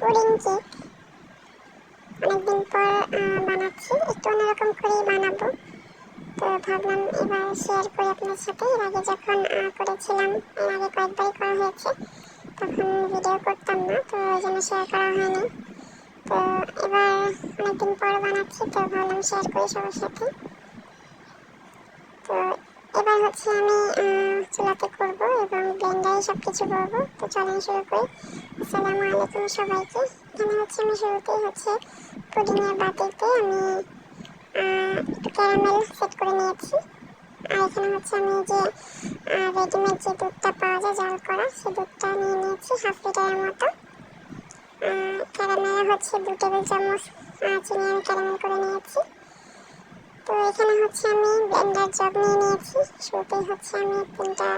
Pudding cake অনেকদিন পর বানাচ্ছি। একটু অন্যরকম করেই বানাবো। তো ভাবলাম এবার শেয়ার করি আপনার সাথে। এর আগে যখন করেছিলাম, এর আগে কয়েকবারই করা হয়েছে। তখন ভিডিও করতাম না, তো ওই জন্য শেয়ার করা হয়নি। তো এবার অনেকদিন পর বানাচ্ছি, তো ভাবলাম শেয়ার করি সবার সাথে। তো এবার হচ্ছে আমি চুলাতে করব এবং ব্লেন্ডারে সব কিছু করব। তো চলেন শুরু করি। আসসালামু আলাইকুম সবাইকে। এখানে হচ্ছে আমি শুরুতেই হচ্ছে পুডিংয়ের বাটিতে আমি একটু ক্যারামেল সেট করে নিয়েছি। আর এখানে হচ্ছে আমি যে রেডিমেড যে দুধটা পাওয়া যায় জাল করা সেই দুধটা নিয়ে নিয়েছি হাফ লিটারের মতো। ক্যারামেল হচ্ছে দু টেবিল চামচ চিনি আমি ক্যারামেল করে নিয়েছি। তো এখানে হচ্ছে আমি ব্লেন্ডার জগ নিয়ে নিয়েছি। শুরুতেই হচ্ছে আমি তিনটা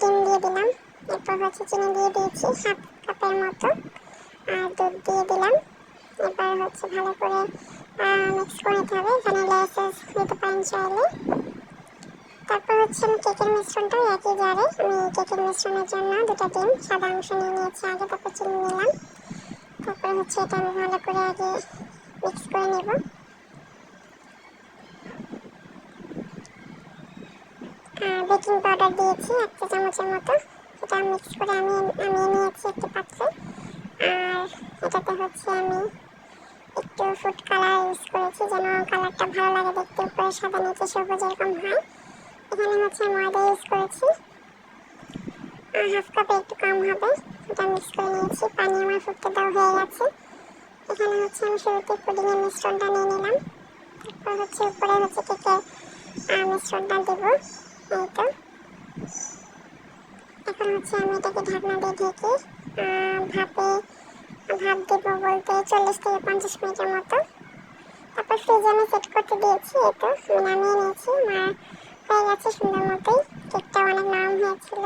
ডিম দিয়ে দিলাম। এরপর হচ্ছে চিনি দিয়ে দিয়েছি হাফ কাপের মতো। আর দুধ দিয়ে দিলাম। এবার হচ্ছে ভালো করে মিক্স করে নিতে হবে। ভ্যানিলা এসেন্স দিতে পারেন চাইলে। তারপর হচ্ছে আমি কেকের মিশ্রণটা একই জারে আমি কেকের মিশ্রণের জন্য দুটো ডিম, সাদা অংশ নিয়ে নিয়েছি আগে, তারপর চিনি নিলাম। তারপর হচ্ছে এটা আমি ভালো করে আগে মিক্স করে নেব। বেকিং পাউডার দিয়েছি, এক চামচের মতো। সেটা মিক্স করে আমি নামিয়ে নিয়েছি একটি পাত্রে। আর এটাতে হচ্ছে আমি একটু ফুড কালার ইউজ করেছি যেন কালারটা ভালো লাগে দেখতে, উপরে সাদা, নিচে সবুজ এরকম হয়। এখানে হচ্ছে ময়দা ইউজ করেছি। আর হাফ কাপে একটু কম হবে, এটা মিক্স করে নিয়েছি। পানি আমার ফুটতে দেওয়া হয়ে গেছে। এখানে হচ্ছে আমি শুরুতে পুডিংয়ের মিশ্রণটা নিয়ে নিলাম। তারপর হচ্ছে উপরে হচ্ছে কেকের মিশ্রণটা দেবো। এই তো। এখন হচ্ছে আমি এটাকে ঢাকনা দিয়ে ঢেকে ভাপে, ভাপ দেবো বলতে চল্লিশ থেকে পঞ্চাশ মিনিটের মতো। তারপর ফ্রিজে আমি সেট করতে দিয়েছি এই তো নামিয়ে নিয়েছি। আমার হয়ে গেছে সুন্দর মতোই, কেকটা অনেক নরম হয়েছিল।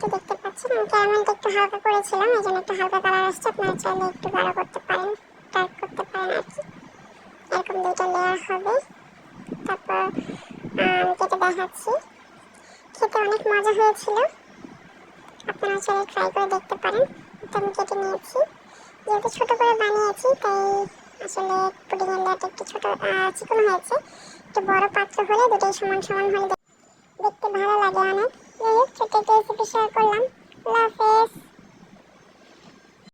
তো দেখতে পাচ্ছেন, আমি ক্যারামেলটা একটু হালকা করেছিলাম, এই জন্য একটু হালকা কালার আসছে, আপনারা চাইলে একটু গাঢ় করতে পারেন ডার্ক করতে পারেন আর কি। এরকম দুইটা লেয়ার হবে। তারপর কেটে দেখাচ্ছি। খেতে অনেক মজা হয়েছিল। আপনারা চাইলে ট্রাই করে দেখতে পারেন। এটা আমি কেটে নিয়েছি। যেহেতু ছোটো করে বানিয়েছি, তাই আসলে পুডিংয়ের লেট একটু ছোটো চিকন হয়েছে। একটু বড় পাত্র হলে দুটোই সমান সমান হলে দেখতে ভালো লাগে অনেক। যাই হোক ছোটো একটা রেসিপি শেয়ার করলাম। আল্লাহ হাফেজ।